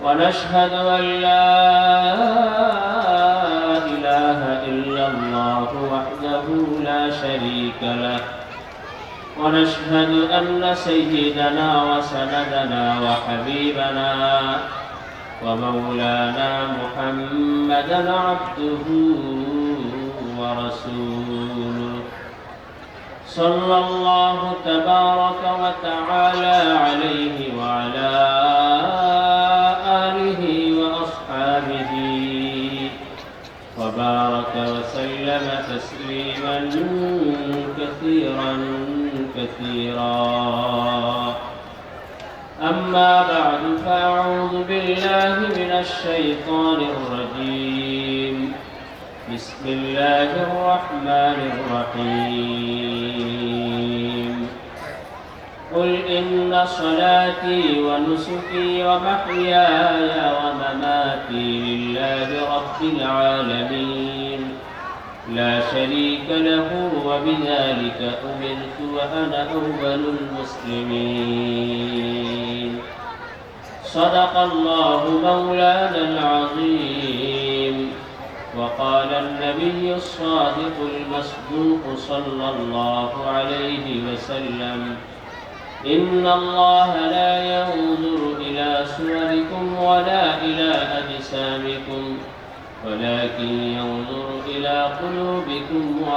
ونشهد أن لا إله إلا الله وحده لا شريك له. ونشهد أن سيدنا وسندنا وحبيبنا ومولانا محمدا عبده ورسوله. صلى الله تبارك وتعالى عليه وعلى آله وسلم تسليما كثيرا كثيرا. أما بعد فأعوذ بالله من الشيطان الرجيم. بسم الله الرحمن الرحيم. قل إن صلاتي ونسكي ومحياي ومماتي لله رب العالمين. لا شريك له وبذلك أمرت وأنا أول المسلمين. صدق الله مولانا العظيم. وقال النبي الصادق المصدوق صلى الله عليه وسلم إن الله لا ينظر إلى صوركم ولا إلى أجسامكم ولكن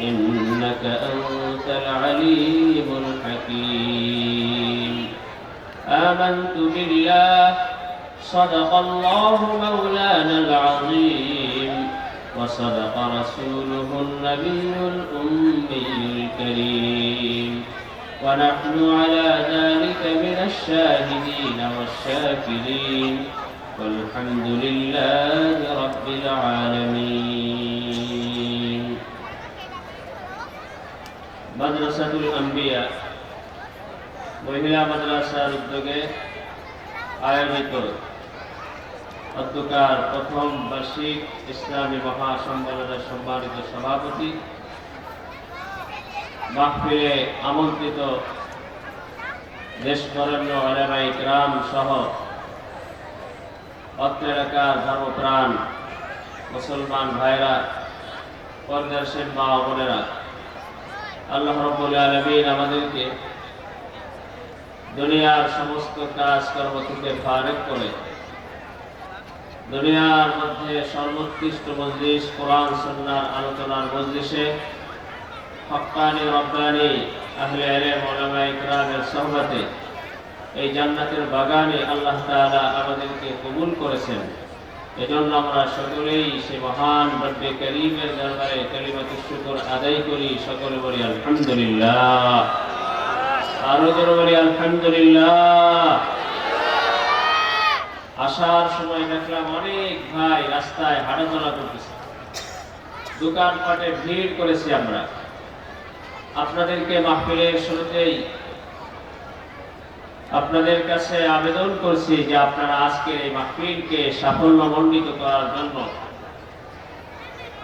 إنك أنت العليم الحكيم. آمنت بالله صدق الله مولانا العظيم وصدق رسوله النبي الأمي الكريم. ونحن على ذلك من الشاهدين والشاكرين. والحمد لله رب العالمين. মাদ্রাসাতুল আম্বিয়া। মহিলা মাদ্রাসার উদ্যোগে আয়োজিত অধ্যকার প্রথম বার্ষিক ইসলামী মহাসম্মেলনের সম্মানিত সভাপতি, মাহফিলে আমন্ত্রিত দেশবরণ্য আলামাই গ্রাম সহ অত্র এলাকার ধর্মপ্রাণ মুসলমান ভাইরা পর্দার মা বোনেরা আল্লাহ রব্বুল আলমিন আমাদেরকে দুনিয়ার সমস্ত কাজকর্ম থেকে ফারেক করে দুনিয়ার মধ্যে সর্বোৎকৃষ্ট মজলিস, কোরআন সন্ন্যার আলোচনার মজলিসে হক্কানি রব্বানি আহলে আলেম, ওলামা ইকরামের সহবতে এই জান্নাতের বাগানে আল্লাহ তাআলা আমাদেরকে কবুল করেছেন। এজন্য আমরা সকলেই সে মহান রব্বে করিমের দরবারে কালিমাতু শুকর আদায় করি। সকলে বলি, আলহামদুলিল্লাহ। আরও জোরে বলি, আলহামদুলিল্লাহ। আসার সময় দেখলাম অনেক ভাই রাস্তায় হাঁটাচলা করতেছে। দোকানপাটে ভিড় করেছি আমরা। আপনাদেরকে মাহফিলের শুরুতেই আপনাদের কাছে আবেদন করছি যে আপনারা আজকের এই মাহফিলকে সাফল্য মণ্ডিত করার জন্য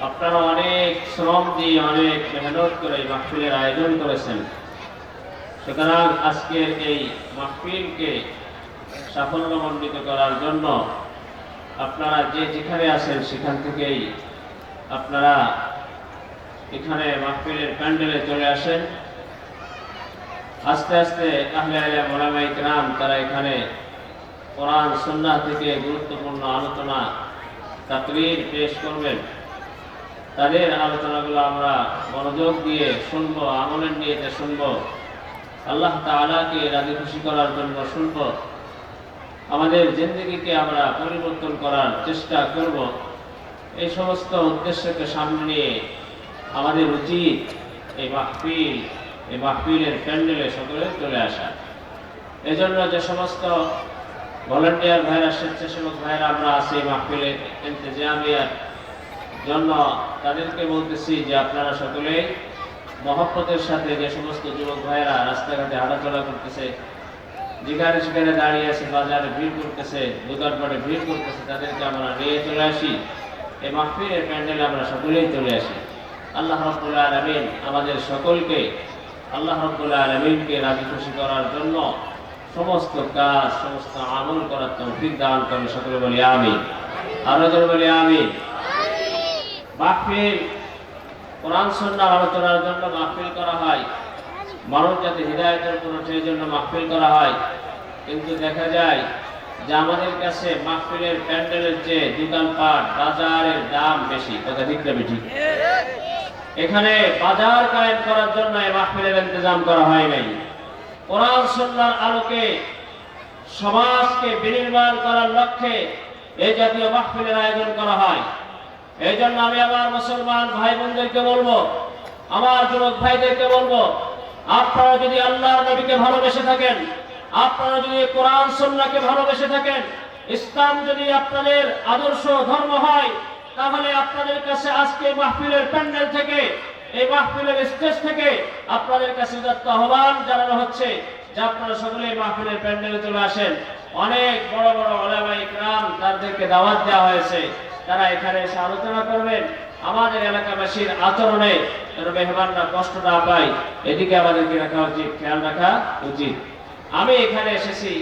আপনারা অনেক শ্রম দিয়ে অনেক মেহনত করে এই মাহফিলের আয়োজন করেছেন। সুতরাং আজকের এই মাহফিলকে সাফল্যমণ্ডিত করার জন্য আপনারা যে যেখানে আছেন সেখান থেকেই আপনারা এখানে মাহফিলের প্যান্ডেলে চলে আসেন। আস্তে আস্তে আহলে আলিয়া মোলামাই গ্রাম তারা এখানে কোরআন সন্না থেকে গুরুত্বপূর্ণ আলোচনা তাকরির পেশ করবেন। তাদের আলোচনাগুলো আমরা মনোযোগ দিয়ে শুনব, আমলের নিয়েতে শুনব। আল্লাহ তাআলাকে রাজি খুশি করার জন্য শুনব। আমাদের জিন্দগিকে আমরা পরিবর্তন করার চেষ্টা করব। এই সমস্ত উদ্দেশ্যকে সামনে নিয়ে আমাদের উচিত এই মাহফিল এই মাহফিলের প্যান্ডেলে সকলে চলে আসা। এজন্য যে সমস্ত ভলেন্টিয়ার ভাইরা, স্বেচ্ছাসেবক ভাইরা আমরা আছি এই মাহফিলে, ইন্তেজামিয়ার জন্য তাদেরকে বলতেছি যে আপনারা সকলেই মহব্বতের সাথে যে সমস্ত যুবক ভাইরা রাস্তাঘাটে হাঁটাচলা করতেছে যেখানে সেখানে দাঁড়িয়ে আছে, বাজারে ভিড় করতেছে, দোকানপাটে ভিড় করতেছে, তাদেরকে আমরা নিয়ে চলে আসি। এই মাহফিলের প্যান্ডেলে আমরা সকলেই চলে আসি। আল্লাহ রব্বুল আমাদের সকলকে আল্লাহ রব্বুল আলমিনকে রাজি খুশি করার জন্য সমস্ত কাজ সমস্ত আমল করার তৌফিক দান করেন। সকলে বলি আমি আরও জন বলি আমি মাহফিল কোরআন সন্ন্যার আলোচনার জন্য মাহফিল করা হয়। মানুষ যাতে হৃদায়তের কোনো সেই জন্য মাহফিল করা হয়। কিন্তু দেখা যায় যে আমাদের কাছে মাহফিলের প্যান্ডেলের যে দোকানপাট বাজারের দাম বেশি। কথা ঠিক না ঠিক। এখানে বাজার কায়েম করার জন্য এই মাহফিলের ইন্তজাম করা হয় নাই। কোরআন সন্ন্যার আলোকে সমাজকে বিনির্মাণ করার লক্ষ্যে এই জাতীয় মাহফিলের আয়োজন করা হয়। এই জন্য আমি আমার মুসলমান ভাই বোনদেরকে বলব, আমার যুবক ভাইদেরকে বলব, আপনারা যদি আল্লাহর নবীকে ভালোবেসে থাকেন, আপনারা যদি কোরআন সন্নাকে ভালোবেসে থাকেন, ইসলাম যদি আপনাদের আদর্শ ধর্ম হয় তাহলে আপনাদের কাছে আজকে মাহফিলের প্যান্ডেল থেকে, এই মাহফিলের স্টেজ থেকে আপনাদের কাছে উদাত্ত আহ্বান জানানো হচ্ছে যে আপনারা সকলে মাহফিলের প্যান্ডেলে চলে আসেন। অনেক বড় বড় ওলামাই গ্রাম তাদেরকে দাওয়াত দেওয়া হয়েছে। তারা এখানে এসে আলোচনা করবেন। আমাদের এলাকাবাসীর আচরণে মেহমানরা কষ্ট না পায়। এদিকে আমাদেরকে রাখা উচিত, খেয়াল রাখা উচিত। আমি এখানে এসেছি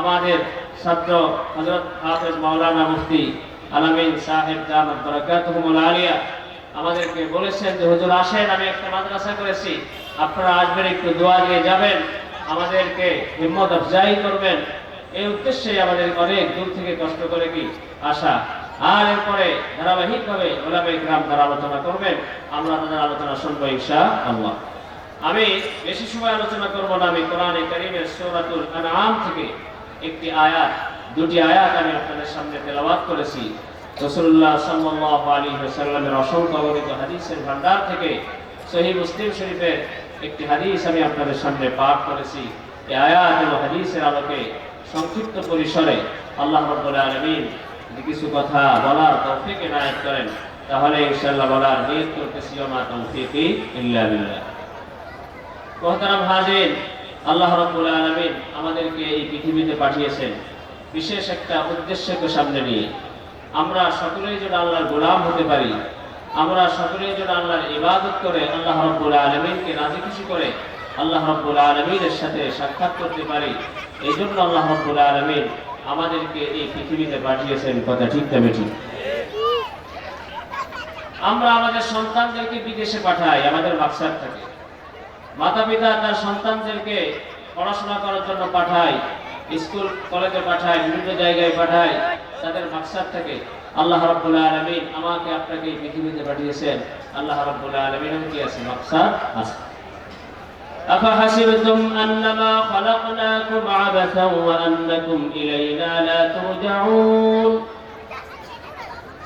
আমাদের ছাত্র হজরত হাফেজ মাওলানা মুফতি আলামিন সাহেব জামাত বরাকাতুহুমুল আলিয়া আমাদেরকে বলেছেন যে, হুজুর আসেন, আমি একটা মাদ্রাসা করেছি। আপনারা আসবেন, একটু দোয়া দিয়ে যাবেন। আমাদেরকে হিম্মত আফজাই করবেন। এই উদ্দেশ্যে আমাদের অনেক দূর থেকে কষ্ট করে কি আসা। আর এরপরে ধারাবাহিকভাবে ওলামে গ্রাম তারা আলোচনা করবেন। আমরা তাদের আলোচনা শুনব ইনশা আল্লাহ আমি বেশি সময় আলোচনা করব না। আমি কোরআনে কারিমের সূরাতুল আনআম থেকে একটি আয়াত দুটি আয়াত আমি আপনাদের সামনে তেলাওয়াত করেছি। সাল্লাল্লাহু আলাইহি ওয়াসাল্লামের অসংখ্য হাদিসের ভান্ডার থেকে সহিহ মুসলিম শরীফের একটি হাদিস আমি আপনাদের সামনে পাঠ করেছি। আয়াত এবং হাদিসের আলোকে সংক্ষিপ্ত পরিসরে আল্লাহ রাব্বুল আলামিন কিছু কথা বলার তৌফিক এনায়েত করেন, তাহলে ইনশাআল্লাহ বলার নিয়ত করতেছি ওমা তৌফিকি ইল্লা আল্লাহ রাব্বুল আলামিন আমাদেরকে এই পৃথিবীতে পাঠিয়েছেন। বিশেষ একটা উদ্দেশ্যকে সামনে নিয়ে। আমরা সকলেই যেন আল্লাহর গোলাম হতে পারি। আমরা সকলেই যেন আল্লাহর ইবাদত করে আল্লাহ রাব্বুল আলামিনকে রাজি খুশি করে আল্লাহ রাব্বুল আলামিনের সাথে সাক্ষাৎ করতে পারি। এই জন্য আল্লাহ রাব্বুল আলামিন আমাদেরকে এই পৃথিবীতে পাঠিয়েছেন। কথা ঠিক তবে ঠিক আমরা আমাদের সন্তানদেরকে বিদেশে পাঠাই, আমাদের মাকসাদ থাকে। মাতা পিতা তার সন্তানদেরকে পড়াশোনা করার জন্য পাঠায়। স্কুল কলেজে পাঠায় বিভিন্ন জায়গায় পাঠায় তাদের মাকসাদ থাকে আল্লাহ রাব্বুল আলামিন আমাকে আপনাকে এই পৃথিবীতে পাঠিয়েছেন আল্লাহ রাব্বুল আলামিনের কি আছে মাকসাদ আছে أفحسبتم أنما خلقناكم عبثا وأنكم إلينا لا ترجعون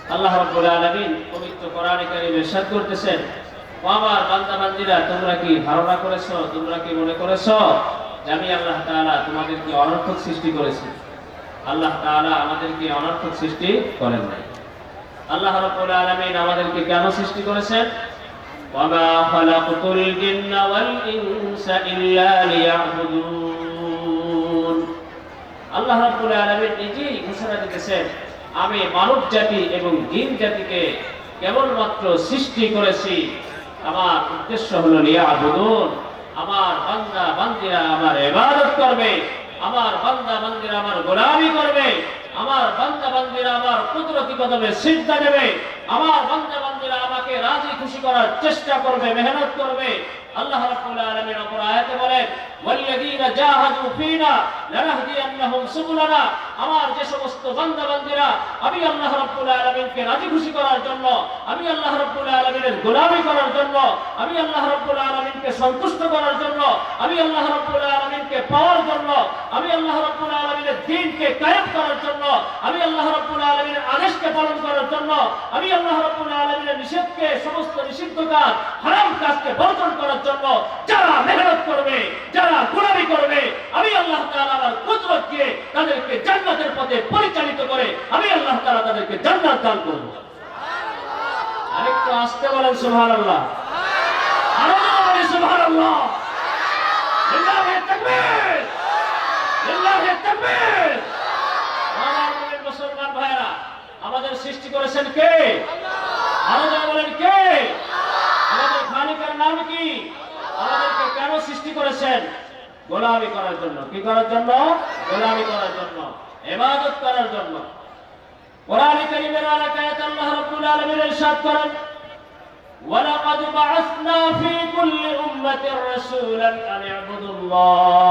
আল্লাহ রাব্বুল আলামিন পবিত্র কোরআনে কারীমে ইরশাদ করতেছেন ও আমার বান্দা বান্দীরা তোমরা কি ধারণা করেছো তোমরা কি মনে করেছো আমি আল্লাহ তালা তোমাদেরকে অনর্থক সৃষ্টি করেছি। আল্লাহ তালা আমাদেরকে অনর্থক সৃষ্টি করেন নাই। আল্লাহ রব্বুল আলামিন আমাদেরকে কেন সৃষ্টি করেছেন? ওয়ামা খালাকতুল জিন্না ওয়াল ইনসা ইল্লা লিয়াবুদুন। আল্লাহ রাব্বুল আলামিন নিজেই ঘোষণা দিতেছেন, আমি মানব জাতি এবং জিন জাতিকে কেবলমাত্র সৃষ্টি করেছি। আমার উদ্দেশ্য হলো লিয়াবুদুন। আমার বান্দা বান্দিরা আমার এবাদত করবে, আমার বান্দা বান্দিরা আমার গোলামি করবে, আমার বান্দা বান্দিরা আমার কুদরতি কদমে সিদ্ধা দেবে, আমার বান্দা বান্দিরা আমাকে রাজি খুশি করার চেষ্টা করবে, মেহনত করবে। আল্লাহ রাব্বুল আলামিন অপর আয়াতে বলেন, ওয়াল্লাযীনা জাহাদু ফীনা আমার যে সমস্ত বান্দা বান্দিরা আমি আল্লাহ রাব্বুল আলামিনকে রাজি খুশি করার জন্য, আমি আল্লাহ রাব্বুল আলামিনের গোলামি করার জন্য, আমি আল্লাহ রাব্বুল আলামিনকে সন্তুষ্ট করার জন্য, আমি আল্লাহ রাব্বুল আলামিনকে পাওয়ার জন্য, আমি আল্লাহ রাব্বুল আলামিনের দ্বীনকে কায়েম করার জন্য, আমি আল্লাহ রাব্বুল আলামিনের আদেশকে পালন করার জন্য, আমি আল্লাহ রাব্বুল আলামিনের নিষেধকে, সমস্ত নিষিদ্ধ কাজ হারাম কাজকে বর্জন করার জন্য, যারা মেহনত করবে, যারা গোলামি করবে, আমি আল্লাহ তাআলা আমার কুদরত দিয়ে তাদেরকে জান্নাতের পথে পরিচালিত করে, আমি আল্লাহ তাআলা তাদেরকে জান্নাত দান করব। আরেকটু আসতে বলেন, সুবহানাল্লাহ। ভাইরা আমাদের সৃষ্টি করেছেন কে? বলেন কে? আমাদের খালিকের নাম কি? আমাদেরকে কেন সৃষ্টি করেছেন? গোলামি করার জন্য। কি করার জন্য? গোলামি করার জন্য। এবাদত করার জন্য। কোরআন কারীমের আয়াত আল্লাহ রাব্বুল আলামিন ইরশাদ করেন, ওয়ালাকাদ বা'আসনা ফি কুল্লি উম্মাতির রাসূলান আন ইবুদুল্লাহ।